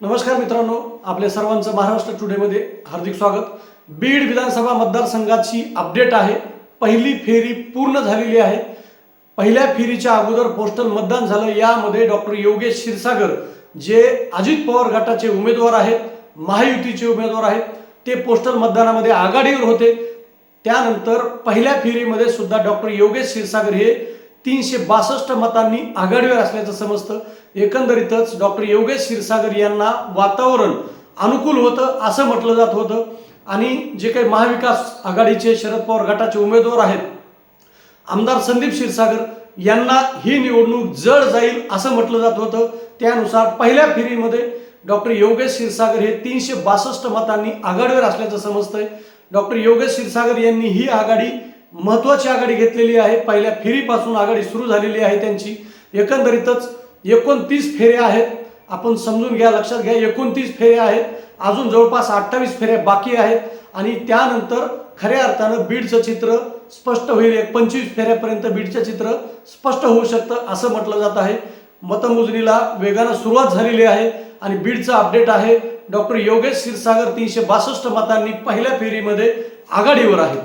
नमस्कार मित्रांनो आपल्या सर्वांचं महाराष्ट्र टुडेमध्ये हार्दिक स्वागत. बीड विधानसभा मतदारसंघाची अपडेट आहे. पहिली फेरी पूर्ण झालेली आहे. पहिल्या फेरीच्या अगोदर पोस्टल मतदान झालं. यामध्ये डॉक्टर योगेश क्षीरसागर जे अजित पवार गटाचे उमेदवार आहेत महायुतीचे उमेदवार आहेत ते पोस्टल मतदानामध्ये आघाडीवर होते. त्यानंतर पहिल्या फेरीमध्ये सुद्धा डॉक्टर योगेश क्षीरसागर हे तीनशे बासष्ट मतांनी आघाडीवर असल्याचं समजतं. एकंदरीतच डॉक्टर योगेश क्षीरसागर यांना वातावरण अनुकूल होतं असं म्हटलं जात होतं. आणि जे काही महाविकास आघाडीचे शरद पवार गटाचे उमेदवार आहेत आमदार संदीप क्षीरसागर यांना ही निवडणूक जड जाईल असं म्हटलं जात होतं. त्यानुसार पहिल्या फेरीमध्ये डॉक्टर योगेश क्षीरसागर हे तीनशे बासष्ट मतांनी आघाडीवर असल्याचं समजतंय. डॉक्टर योगेश क्षीरसागर यांनी ही आघाडी महत्वाची आघाडी घेतलेली आहे. पहिल्या फेरीपासून आघाडी सुरू झालेली आहे त्यांची. एकंदरीतच एकोणतीस फेऱ्या आहेत. आपण समजून घ्या लक्षात घ्या एकोणतीस फेऱ्या आहेत. अजून जवळपास अठ्ठावीस फेऱ्या बाकी आहेत. आणि त्यानंतर खऱ्या अर्थानं बीडचं चित्र स्पष्ट होईल. एक पंचवीस फेऱ्यापर्यंत बीडचं चित्र स्पष्ट होऊ शकतं असं म्हटलं जात आहे. मतमोजणीला वेगानं सुरुवात झालेली आहे आणि बीडचं अपडेट आहे. डॉक्टर योगेश क्षीरसागर तीनशे बासष्ट मतांनी पहिल्या फेरीमध्ये आघाडीवर आहेत